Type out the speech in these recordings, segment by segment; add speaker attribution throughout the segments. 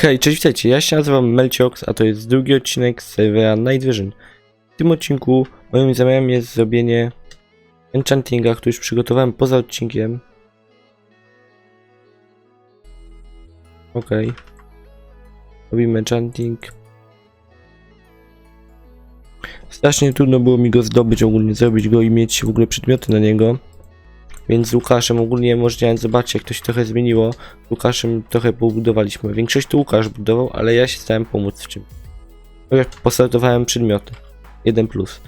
Speaker 1: Hej, cześć, witajcie, ja się nazywam Melciox, a to jest drugi odcinek z serwera Night Vision. W tym odcinku moim zamiarem jest zrobienie enchantinga, który już przygotowałem poza odcinkiem. Okej. Robimy enchanting. Strasznie trudno było mi go zdobyć, ogólnie zrobić go i mieć w ogóle przedmioty na niego. Więc z Łukaszem ogólnie można zobaczyć jak to się trochę zmieniło. Z Łukaszem trochę pobudowaliśmy. Większość to Łukasz budował, ale ja się starałem pomóc w czym. No jak postartowałem przedmioty. 1 plus.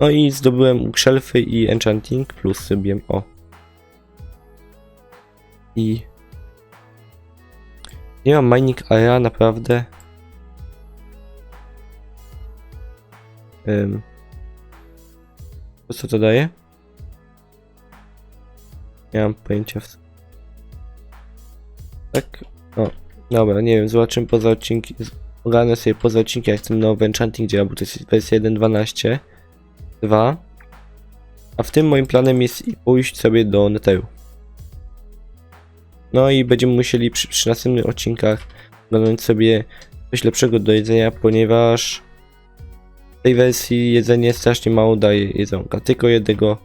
Speaker 1: No i zdobyłem szelfy i enchanting plus zrobiłem o. I nie mam mining area naprawdę. Ym. To co to daje? Nie mam pojęcia w Tak? O, dobra, nie wiem, zobaczymy poza odcinki. Ogarnę sobie poza odcinki, jak ten nowy Enchanting działa, bo to jest wersja 1.12 2 A w tym moim planem jest pójść sobie do Netheru. No i będziemy musieli przy, przy następnych odcinkach ogarnąć sobie coś lepszego do jedzenia, ponieważ w tej wersji jedzenie strasznie mało daje jedzonka. Tylko jednego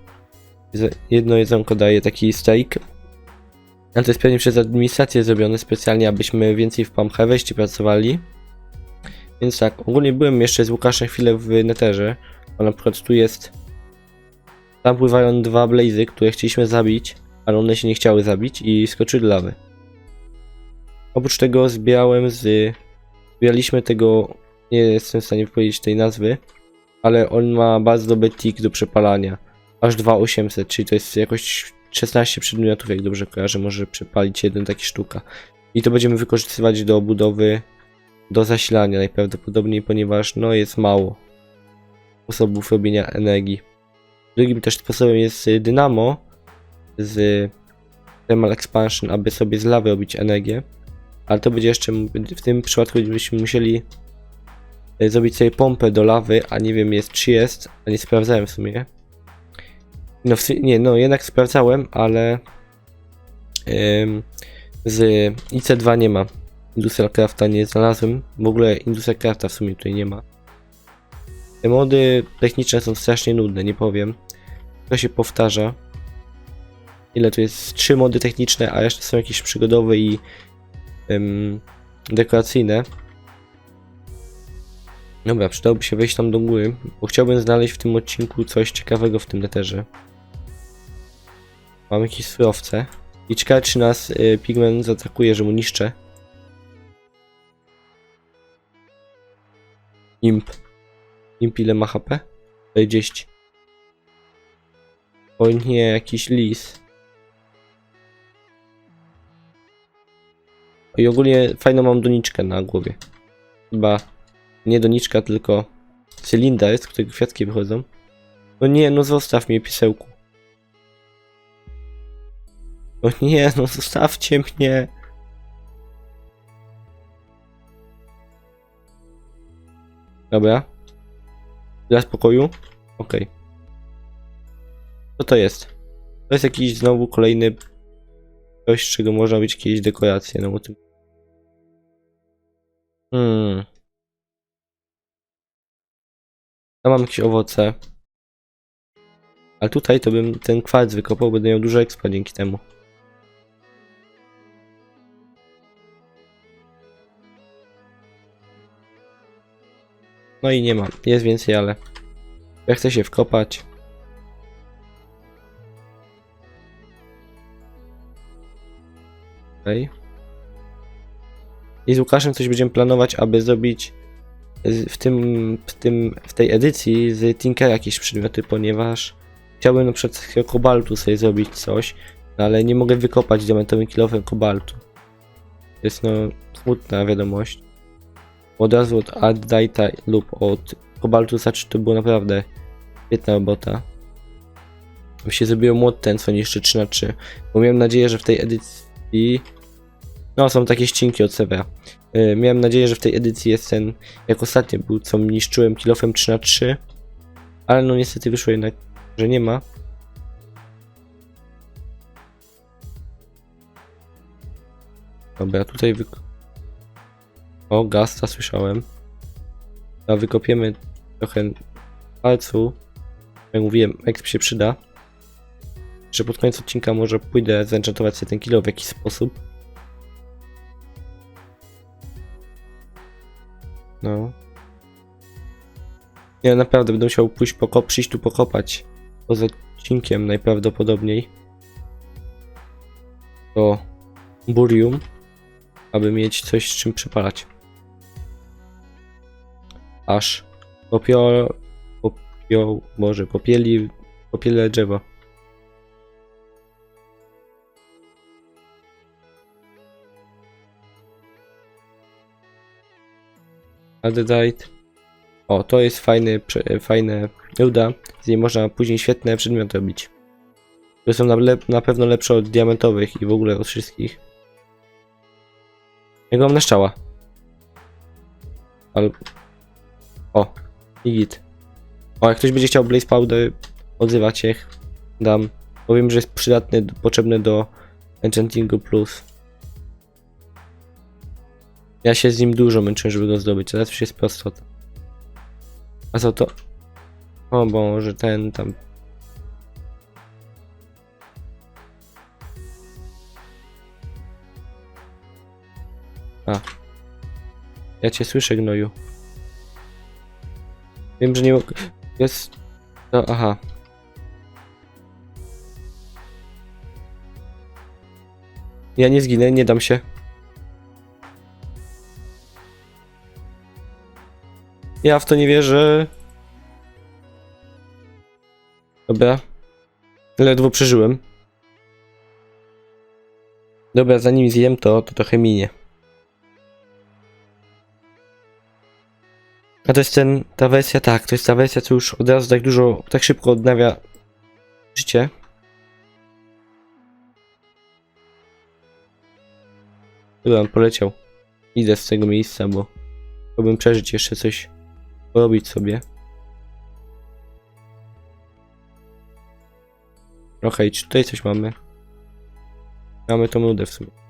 Speaker 1: jedno jedzonko daje taki steak. A to jest pewnie przez administrację zrobione specjalnie, abyśmy więcej w Palm Harvestie pracowali. Więc tak, ogólnie byłem jeszcze z Łukaszem chwilę w Netherze. bo na przykład tu jest... Tam pływają dwa blazy, które chcieliśmy zabić, ale one się nie chciały zabić i skoczyły do lawy. Oprócz tego zbierałem z... Zbieraliśmy tego... Nie jestem w stanie powiedzieć tej nazwy, ale on ma bardzo dobry tick do przepalania aż 2800, czyli to jest jakoś 16 przedmiotów, jak dobrze kojarzę, może przepalić jeden taki sztuka. I to będziemy wykorzystywać do budowy, do zasilania najprawdopodobniej, ponieważ no jest mało sposobów robienia energii. Drugim też sposobem jest y, dynamo z Thermal Expansion, aby sobie z lawy robić energię, ale to będzie jeszcze, w tym przypadku byśmy musieli y, zrobić sobie pompę do lawy, a nie wiem jest czy jest, a nie sprawdzałem w sumie. No, w, nie, no jednak sprawdzałem, ale ym, z IC2 nie ma. Industrial Crafta nie znalazłem. W ogóle Industrial Crafta w sumie tutaj nie ma. Te mody techniczne są strasznie nudne, nie powiem. To się powtarza. Ile to jest? Trzy mody techniczne, a reszta są jakieś przygodowe i ym, dekoracyjne. Dobra, przydałoby się wejść tam do góry, bo chciałbym znaleźć w tym odcinku coś ciekawego w tym neterze. Mam jakieś surowce. I ciekawe czy nas y, pigment zaatakuje, że mu niszczę. Imp. Imp ile ma HP? 40. O nie, jakiś lis. I ogólnie fajną mam doniczkę na głowie. Chyba nie doniczka, tylko cylinder, z którego kwiatki wychodzą. No nie, no zostaw mnie, pisełku. No nie, no zostawcie mnie. Dobra. Dla spokoju? Okej. Co to jest? To jest jakiś znowu kolejny coś, z czego można robić jakieś dekoracje, no bo tym... Hmm. Tam mam jakieś owoce. Ale tutaj to bym ten kwarc wykopał, będę miał dużo expa dzięki temu. No i nie ma. Jest więcej, ale ja chcę się wkopać. Okej. I z Łukaszem coś będziemy planować, aby zrobić w tym, w tym, w tej edycji z Tinkera jakieś przedmioty, ponieważ chciałbym na przykład z kobaltu sobie zrobić coś, no ale nie mogę wykopać diamentowym kilofem kobaltu. To jest no smutna wiadomość. Od razu od Data lub od kobaltu znaczy to było naprawdę świetna robota. Mi się zrobiło młot ten, co niszczy 3 na 3 bo miałem nadzieję, że w tej edycji no są takie ścinki od serwera. Yy, miałem nadzieję, że w tej edycji jest ten, jak ostatnio był, co niszczyłem kilofem 3 na 3 ale no niestety wyszło jednak, że nie ma. Dobra, tutaj wyk O, gasta słyszałem. A wykopiemy trochę palcu. Jak mówiłem, exp się przyda. Że pod koniec odcinka może pójdę zenchantować sobie ten kilo w jakiś sposób. No. Ja naprawdę będę musiał pójść poko- przyjść tu pokopać poza odcinkiem najprawdopodobniej. To burium, aby mieć coś z czym przepalać. Aż popio... popio... może popieli... popiele drzewo. Adedite. O, to jest fajny, fajne ruda. Z niej można później świetne przedmioty robić. Które są na, na pewno lepsze od diamentowych i w ogóle od wszystkich. Jak mam naszczała. Ale... O, i git. O, jak ktoś będzie chciał Blaze Powder, odzywać się, dam. Powiem, że jest przydatny, potrzebny do Enchantingu Plus. Ja się z nim dużo męczyłem, żeby go zdobyć, teraz już jest prostota. A co to? O Boże, ten tam... A. Ja cię słyszę, gnoju. Wiem, że nie mogę... Jest... No, aha. Ja nie zginę, nie dam się. Ja w to nie wierzę. Dobra. Ledwo przeżyłem. Dobra, zanim zjem to, to trochę minie. A to jest ten, ta wersja, tak, to jest ta wersja, co już od razu tak dużo, tak szybko odnawia życie. Dobra, on poleciał. Idę z tego miejsca, bo chciałbym przeżyć jeszcze coś, porobić sobie. Okej, czy tutaj coś mamy? Mamy tą nudę w sumie.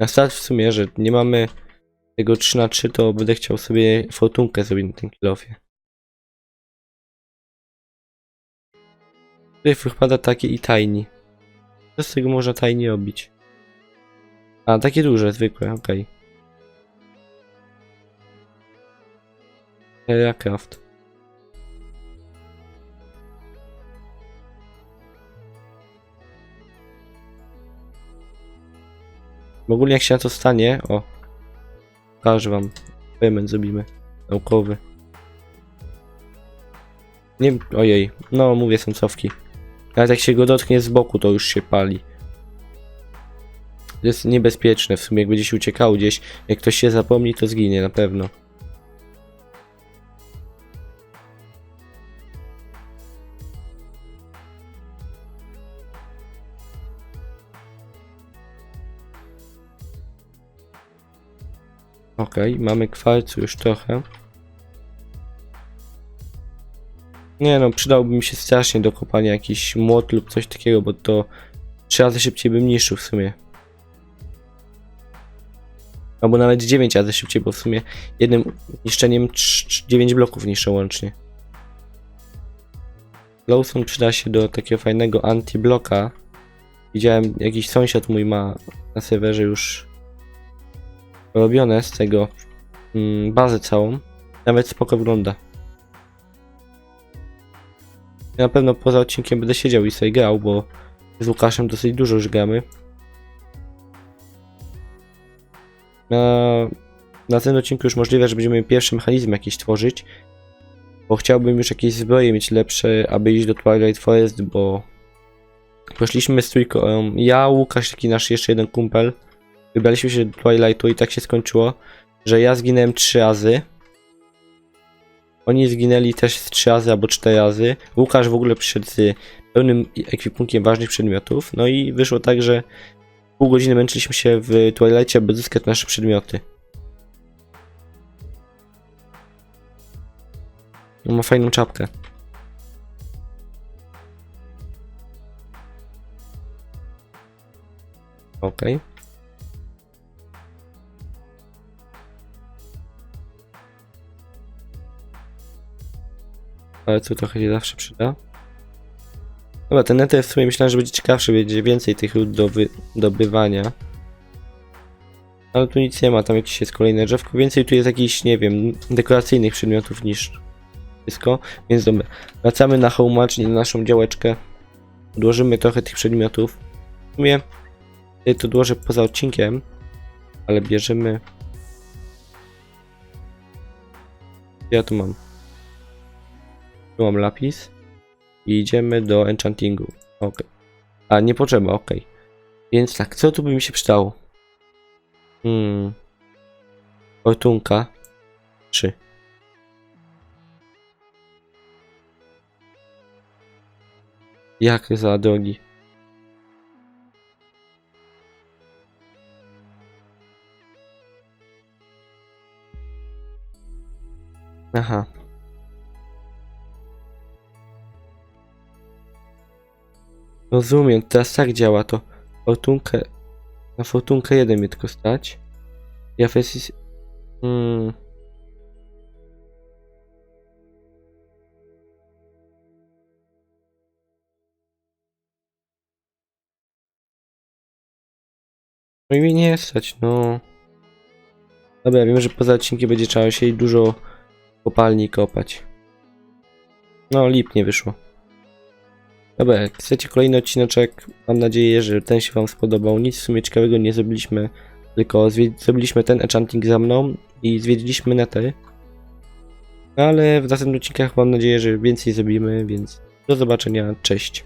Speaker 1: Na start w sumie, że nie mamy tego 3 na 3 to będę chciał sobie fortunkę zrobić na tym kilofie. Tutaj wypada takie i tiny. Co z tego można tiny robić? A, takie duże, zwykłe, okej. Okay. Aircraft. Ogólnie jak się na to stanie, o, pokażę wam, eksperyment zrobimy, naukowy. Nie, ojej, no mówię są cofki. Nawet jak się go dotknie z boku, to już się pali. To jest niebezpieczne w sumie, jak będzie się gdzieś, jak ktoś się zapomni, to zginie na pewno. Okej, mamy kwarcu już trochę. Nie no, przydałby mi się strasznie do kopania jakiś młot lub coś takiego, bo to trzy razy szybciej bym niszczył w sumie. Albo nawet 9 razy szybciej, bo w sumie jednym niszczeniem 9 bloków niszczę łącznie. Glowstone przyda się do takiego fajnego antibloka. Widziałem, jakiś sąsiad mój ma na serwerze już robione z tego mm, bazę całą. Nawet spoko wygląda. Ja na pewno poza odcinkiem będę siedział i sobie grał, bo z Łukaszem dosyć dużo już gramy. Na, na tym odcinku już możliwe, że będziemy pierwszy mechanizm jakiś tworzyć. Bo chciałbym już jakieś zbroje mieć lepsze, aby iść do Twilight Forest, bo poszliśmy z trójką. Ja, Łukasz, taki nasz jeszcze jeden kumpel. Wybraliśmy się do Twilightu i tak się skończyło, że ja zginąłem trzy razy. Oni zginęli też z trzy razy albo cztery razy. Łukasz w ogóle przyszedł z pełnym ekwipunkiem ważnych przedmiotów. No i wyszło tak, że pół godziny męczyliśmy się w Twilightie, aby zyskać nasze przedmioty. No, ma fajną czapkę. Okej. Ale co trochę się zawsze przyda. Dobra, ten nether w sumie myślałem, że będzie ciekawszy, będzie więcej tych lód do wydobywania. Ale tu nic nie ma, tam jakieś jest kolejne drzewko. Więcej tu jest jakichś, nie wiem, dekoracyjnych przedmiotów niż wszystko. Więc dobra, wracamy na home match, na naszą działeczkę. Odłożymy trochę tych przedmiotów. W sumie to odłożę poza odcinkiem, ale bierzemy... Ja tu mam. Tu mam lapis. I idziemy do enchantingu. Ok. A, nie potrzeba, ok. Więc tak, co tu by mi się przydało? Hmm. Fortunka. 3. Jak za drogi? Aha. Rozumiem, teraz tak działa to. Fortunkę. Na fortunkę jeden mnie tylko stać. Ja wersji. Hmm. No i mnie nie stać, no. Dobra, wiem, że poza odcinkiem będzie trzeba się dużo kopalni kopać. No, lip nie wyszło. Dobra, chcecie kolejny odcineczek, mam nadzieję, że ten się wam spodobał. Nic w sumie ciekawego nie zrobiliśmy, tylko zrobiliśmy ten enchanting za mną i zwiedziliśmy netery. Ale w następnych odcinkach mam nadzieję, że więcej zrobimy, więc do zobaczenia, cześć.